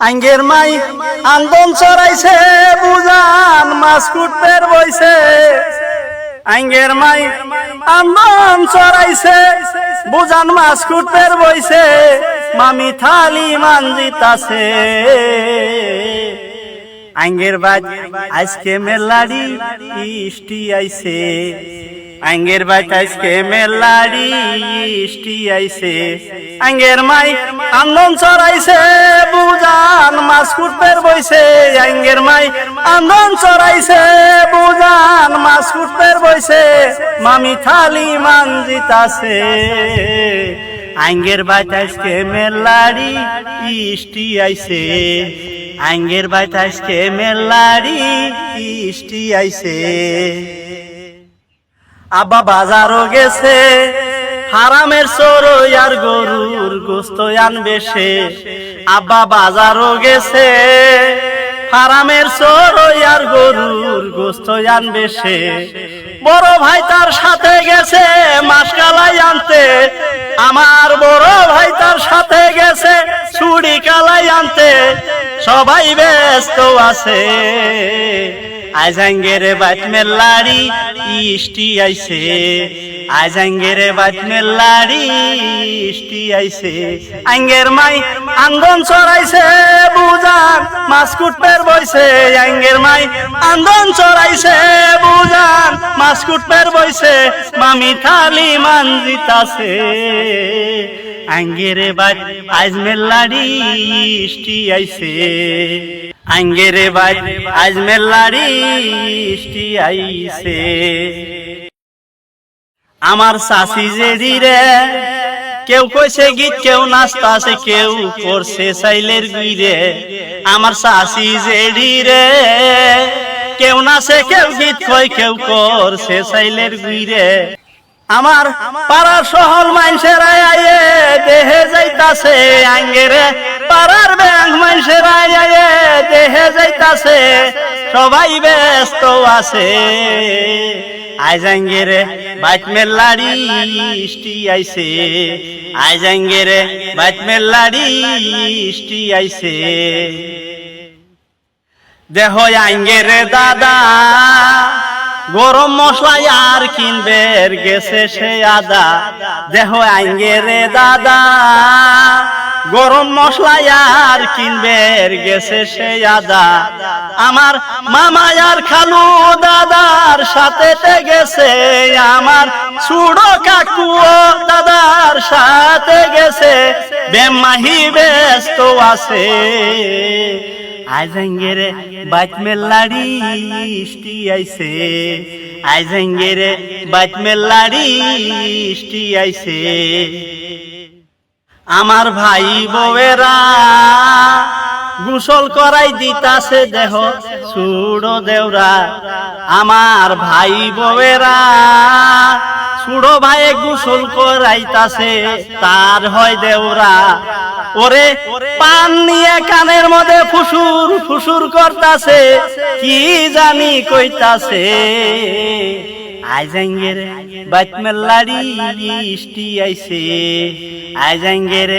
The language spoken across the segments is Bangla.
আঙ্গের মাই আন্দন চড়াইছে বুজান মাসকুট পের বইছে। আঙ্গের মাই আন্দন চড়াইছে বুজান মাসকুট পের বইছে। মামি থালি মানজিতাছে আঙ্গের বাজ, আজকে মেলাড়ি ইষ্টি আইছে। আঙ্গের আজকে মেলাড়ি, ইষ্টি আইছে আঙ্গের মাই আন্দন চড়াইছে, বুজান মাসকুট পের বইছে। আঙ্গের মাই আন্দন চড়াইছে, বুজান মাসকুট পের বইছে। মামি থালি মানজিতাছে আঙ্গের আজকে মেলাড়ি, ইষ্টি আইছে আঙ্গের বাইত আজকে মেলারি ইষ্টি আইছে আব্বা বাজারও গেছে, হারামের সরো আর গরুর গোস্ত আনবে সে। আব্বা বাজারও গেছে, হারামের সরো আর গরুর গোস্ত আনবে সে। বড় ভাই তার সাথে গেছে মাসকালাই আনতে, আমার বড় ভাই তার সাথে গেছে ছুরি কালাই আনতে। সবাই ব্যস্ত আছে। আজাঙ্গের বাত মেলারি ইষ্টি আইছে। আজাঙ্গের বাত মেলারি ইষ্টি আইছে। আঙ্গের মাই আন্দন চড়াইছে বুজান মাসকুট পের বইছে। আঙ্গের মাই আন্দন চড়াইছে বুজান মাসকুট পের বইছে। মামি থালি মানজিতাছে আঙ্গেরে বাদ আজ মেলারি ইষ্টি আইছে। আঙ্গেরে বাদ আজ মেলারি ইষ্টি আইছে। আমার শাসি যে রে কেউ কইছে গীত, কেউ নাচতাছে কেউ করছে সাইলের গুইরে। আমার শাসি যে রে কেউ নাচে, কেউ গীত কয়, কেউ করছে সাইলের গুইরে। আমার পাড়ার সহল মানুষের আয়ে দেহে যাইতাছে আঙ্গেরে। পাড়ার ব্যাংক মানুষের আয়ে দেহে যাইতাছে, সবাই ব্যস্ত আছে। আইজাঙ্গেরে বাইত মেলাড়ি ইষ্টি আইছে। আইজাঙ্গেরে বাইত মেলাড়ি ইষ্টি আইছে। দেহ আঙ্গেরে দাদা গরম মশলা আর কিনবে গেছে সে আদা। দেহ আঙ্গে রে দাদা। গরম মশলা আর কিনবে গেছে সে আদা। আমার মামা আর খালু দাদার সাথে গেছে। আমার ছুড়ো কাকু দাদার সাথে গেছে। বেমাহি ব্যস্ত আছে। আইজাঙ্গেরে বাইত মেলাড়ি ইষ্টি আইছে। আইজাঙ্গেরে বাইত মেলাড়ি ইষ্টি আইছে। আমার ভাই বউয়েরা গোসল করাই দিতাছে দেহ, সুড়ো দেওরা আমার ভাই বউয়েরা সুড়ো ভাই গোসল করাইতাছে, তার হয় দেওরা ওরে পান নিয়ে কানের মধ্যে ফুসুর ফুসুর করতাছে, কি জানি কইতাছে। আইজাঙ্গের বাতমেল্লাড়ি ইষ্টি আইছে, আইজাঙ্গের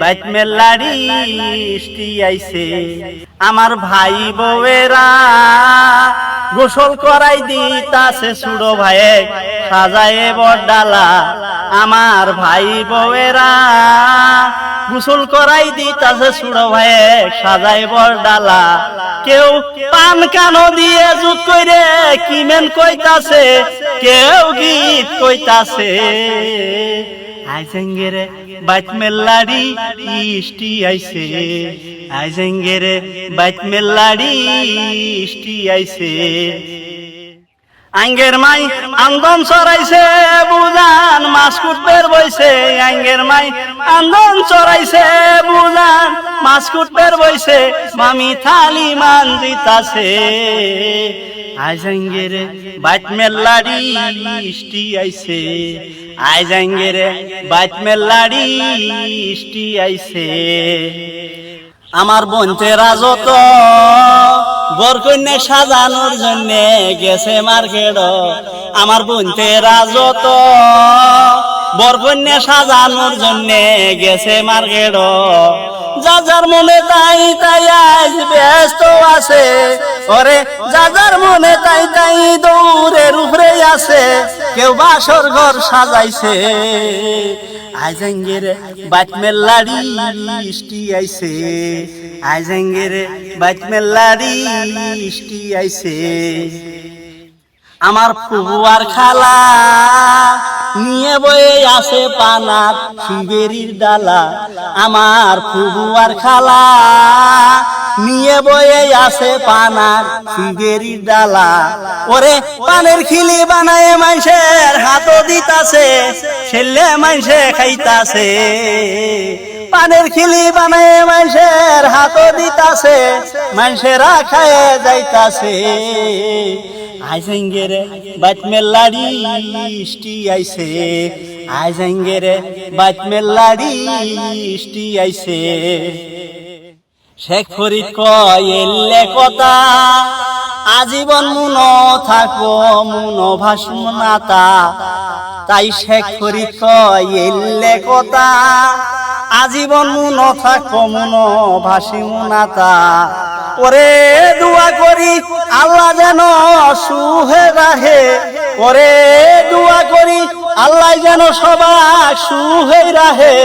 বাতমেল্লাড়ি ইষ্টি আইছে। আমার ভাই বউয়েরা গোসল করাই দিতাছে সুড়ো ভাইয়ে, সাজায় বড়ডালা আমার ভাই বউয়েরা গোসল করাই দিতাছে সুড়ো ভাইয়ে সাজায় বড়ডালা কেউ পান কানো দিয়ে জুত কইরে কিমেন কইতাছে, কেউ গীত কইতাছে। আইজেঙ্গেরে বাইত মেল্লাড়ি ইষ্টি আইছে, আইজেঙ্গেরে বাইত মেল্লাড়ি ইষ্টি আইছে। আঙ্গের মাই আন্দন চড়াইছে, বুজান মাছ কুটবের বইছে। আঙ্গের মাই আন্দন চড়াইছে, বুজান মাছ কুটবের বইছে। মামি থালি মান দিতাছে। আইজাঙ্গেরে বাইত মেল্লাড়ি ইষ্টি আইছে। আইজাঙ্গেরে বাইত মেল্লাড়ি ইষ্টি আইছে। আমার বঞ্চেরা যত বরকন্যা সাজানোর জন্য গেছে মার্কেট। আমার বোনতে রাজত বরকন্যা সাজানোর জন্য গেছে মার্কেট। যা যার মনে তাই তাই আজ ব্যস্ত আছে। ওরে, যা যার মনে তাই তাই দৌড়ের উপরে আছে। কেউ বাসর ঘর সাজাইছে। আইজাঙ্গের বাটমেল লাড়ি ইষ্টি আইছে। আইজাঙ্গের বাটমেল লাড়ি ইষ্টি আইছে। আমার ফুবুয়ার খালা নিয়ে বয়ে আসে পানা শিবেরির ডালা, আমার ফুবুয়ার খালা। নিয়ে বয়ে আসে পানার শিবেরির ডালা। ওরে পানের খিলি বানায় মাইসের হাতও দিতাছে, ছেলে মাইসে খাইতাছে। পানের খিলি বানায় মাইসের হাতও দিতাছে মাইসেরা খায় যাইতাছে। আইসেঙ্গেরে বাতমের লাড়ি ইষ্টি আইছে। আইসেঙ্গেরে বাতমের লাড়ি ইষ্টি আইছে। শেখ ফরিদ কয়, এলে কথা, আজীবন মুন থাকো মুন ভাসমনাতা তাই শেখ ফরিদ কয়, এলে কথা, আজীবন মুন থাকো মুন ভাসি মুনাতা ওরে দোয়া করি, আল্লাহ যেন সুহে রাহে ওরে দোয়া করি, আল্লাহ যেন সবাই সুহে রাহে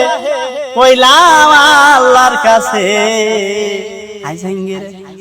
কইলাম আল্লাহর কাছে। আইজাঙ্গের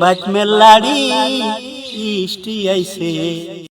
বাইট মেলাড়ি ইষ্টি আইছে।